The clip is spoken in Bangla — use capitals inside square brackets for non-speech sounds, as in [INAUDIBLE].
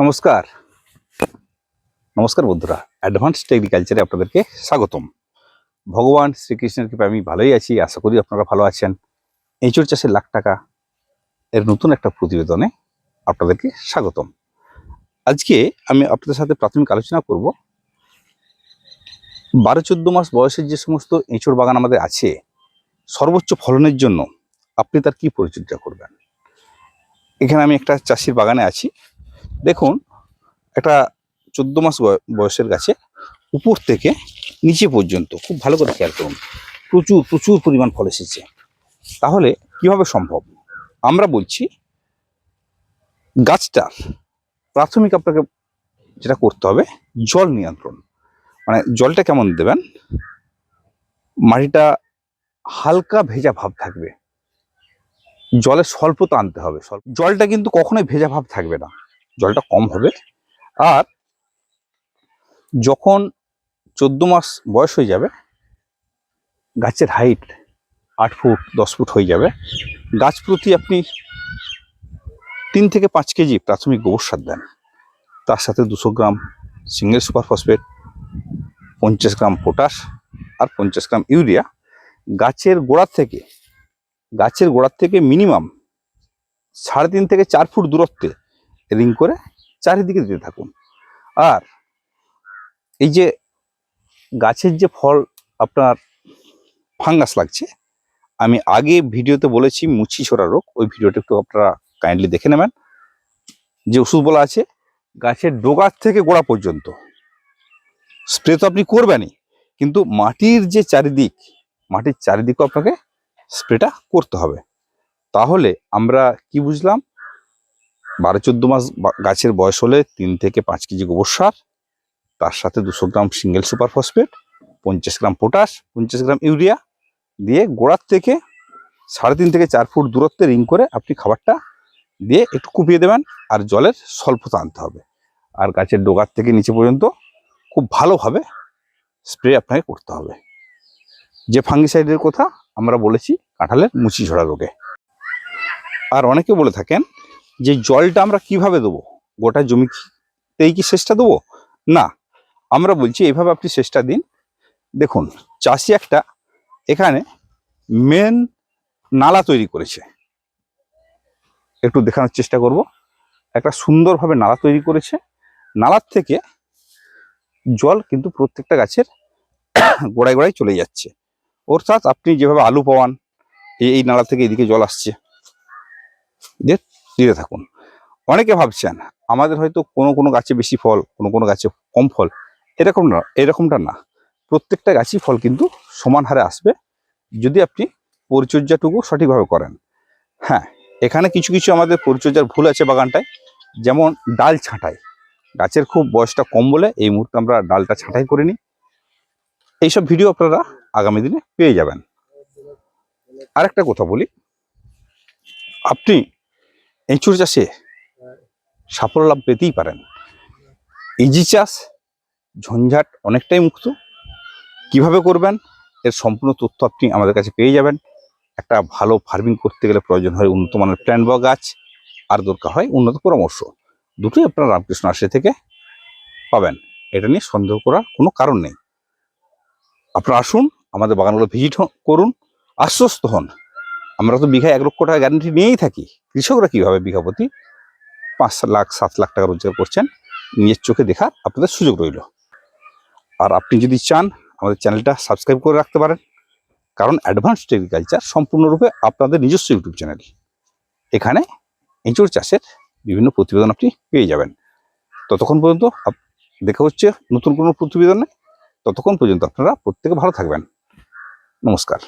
নমস্কার। নমস্কার বন্ধুরা। অ্যাডভান্সড এগ্রিকালচারে আপনাদেরকে স্বাগতম। ভগবান শ্রীকৃষ্ণের কৃপা আমি ভালোই আছি, আশা করি আপনারা ভালো আছেন। এঁচড় চাষের লাখ টাকা এর নতুন একটা প্রতিবেদনে আপনাদেরকে স্বাগতম। আজকে আমি আপনাদের সাথে প্রাথমিক আলোচনা করব। বারো চোদ্দ মাস বয়সের যে সমস্ত এঁচড় বাগান আমাদের আছে, সর্বোচ্চ ফলনের জন্য আপনি তার কি পরিচর্যা করবেন? এখানে আমি একটা চাষির বাগানে আছি। দেখুন, একটা চোদ্দ মাস বয়- বয়সের গাছে উপর থেকে নিচে পর্যন্ত খুব ভালো করে খেয়াল করুন, প্রচুর প্রচুর পরিমাণ ফল এসেছে। তাহলে কীভাবে সম্ভব? আমরা বলছি গাছটার প্রাথমিক আপনাকে যেটা করতে হবে, জল নিয়ন্ত্রণ। মানে জলটা কেমন দেবেন? মাটিটা হালকা ভেজা ভাব থাকবে। জলের স্বল্পতা আনতে হবে। জলটা কিন্তু কখনোই ভেজা ভাব থাকবে না। জলটা কম হবে। আর যখন চোদ্দ মাস বয়স হয়ে যাবে, গাছের হাইট আট ফুট, দশ ফুট হয়ে যাবে, গাছ প্রতি আপনি তিন থেকে পাঁচ কেজি প্রাথমিক গোবর সার দেন। তার সাথে দুশো গ্রাম সিঙ্গেল সুপার ফসফেট পঞ্চাশ গ্রাম পটাশ আর পঞ্চাশ গ্রাম ইউরিয়া গাছের গোড়ার থেকে, গাছের গোড়ার থেকে মিনিমাম সাড়ে তিন থেকে চার ফুট দূরত্বে রিং করে চারিদিকে দিতে থাকুন। আর এই যে গাছের যে ফল আপনার ফাঙ্গাস লাগছে, আমি আগে ভিডিওতে বলেছি মুছি ছোড়া রোগ, ওই ভিডিওটা একটু আপনারা কাইন্ডলি দেখে নেবেন। যে ওষুধ বলা আছে, গাছের ডোগার থেকে গোড়া পর্যন্ত। স্প্রে তো আপনি করবেনই, কিন্তু মাটির যে চারিদিক, মাটির চারিদিকও আপনাকে স্প্রেটা করতে হবে। তাহলে আমরা কি বুঝলাম? বারো চোদ্দ মাস গাছের বয়স হলে তিন থেকে পাঁচ কেজি গোবর সার, তার সাথে দুশো গ্রাম সিঙ্গেল সুপার ফসফেট, পঞ্চাশ গ্রাম পটাশ, পঞ্চাশ গ্রাম ইউরিয়া দিয়ে গোড়ার থেকে সাড়ে তিন থেকে চার ফুট দূরত্বে রিং করে আপনি খাবারটা দিয়ে একটু কুপিয়ে দেবেন আর জলের স্বল্পতা আনতে হবে। আর গাছের ডোগার থেকে নিচে পর্যন্ত খুব ভালোভাবে স্প্রে আপনাকে করতে হবে। যে ফাঙ্গিসাইডের কথা আমরা বলেছি, কাঁঠালের মুচি ঝরা রোগে। আর অনেকে বলে থাকেন যে জলটা আমরা কীভাবে দেবো? গোটা জমিতেই কি সেচটা দেবো? না। আমরা বলছি এইভাবে আপনি সেচটা দিন। দেখুন, চাষি একটা এখানে মেন নালা তৈরি করেছে। একটু দেখানোর চেষ্টা করব। একটা সুন্দরভাবে নালা তৈরি করেছে। নালার থেকে জল কিন্তু প্রত্যেকটা গাছের [COUGHS] গোড়ায় গোড়ায় চলে যাচ্ছে। অর্থাৎ আপনি যেভাবে আলু পাওয়ান, এই নালা থেকে এদিকে জল আসছে। দিতে থাকুন। অনেকে ভাবছেন, আমাদের হয়তো কোনো কোনো গাছে বেশি ফল, কোনো কোনো গাছে কম ফল। এরকম না, এরকমটা না। প্রত্যেকটা গাছই ফল কিন্তু সমান হারে আসবে যদি আপনি পরিচর্যাটুকু সঠিকভাবে করেন। হ্যাঁ এখানে কিছু কিছু আমাদের পরিচর্যার ভুল আছে বাগানটায়। যেমন ডাল ছাঁটাই। গাছের খুব বয়সটা কম বলে এই মুহূর্তে আমরা ডালটা ছাঁটাই করে নিই এইসব ভিডিও আপনারা আগামী দিনে পেয়ে যাবেন। আরেকটা কথা বলি। আপনি এঁচুর চাষে সাফল্য লাভ পেতেই পারেন। ইজি চাষ ঝঞ্ঝাট অনেকটাই মুক্ত। কীভাবে করবেন? এর সম্পূর্ণ তথ্য আপনি আমাদের কাছে পেয়ে যাবেন। একটা ভালো ফার্মিং করতে গেলে প্রয়োজন হয় উন্নত মানের প্ল্যান বা গাছ। আর দরকার হয় উন্নত পরামর্শ। দুটোই আপনারা রামকৃষ্ণ আশে থেকে পাবেন। এটা নিয়ে সন্দেহ করার কোনো কারণ নেই। আপনারা আসুন, আমাদের বাগানগুলো ভিজিট করুন। আশ্বস্ত হন। আমরা তো বিঘায় এক লক্ষ টাকা গ্যারান্টি নিয়েই থাকি। কৃষকরা কীভাবে বিঘা প্রতি পাঁচ লাখ, সাত লাখ টাকা রোজগার করছেন, নিজের চোখে দেখার আপনাদের সুযোগ রইল। আর আপনি যদি চান, আমাদের চ্যানেলটা সাবস্ক্রাইব করে রাখতে পারেন। কারণ অ্যাডভান্সড এগ্রিকালচার সম্পূর্ণরূপে আপনাদের নিজস্ব ইউটিউব চ্যানেল এখানে এঁচড় চাষের বিভিন্ন প্রতিবেদন আপনি পেয়ে যাবেন। ততক্ষণ পর্যন্ত দেখা হচ্ছে নতুন কোনো প্রতিবেদনে। ততক্ষণ পর্যন্ত আপনারা প্রত্যেকে ভালো থাকবেন। নমস্কার।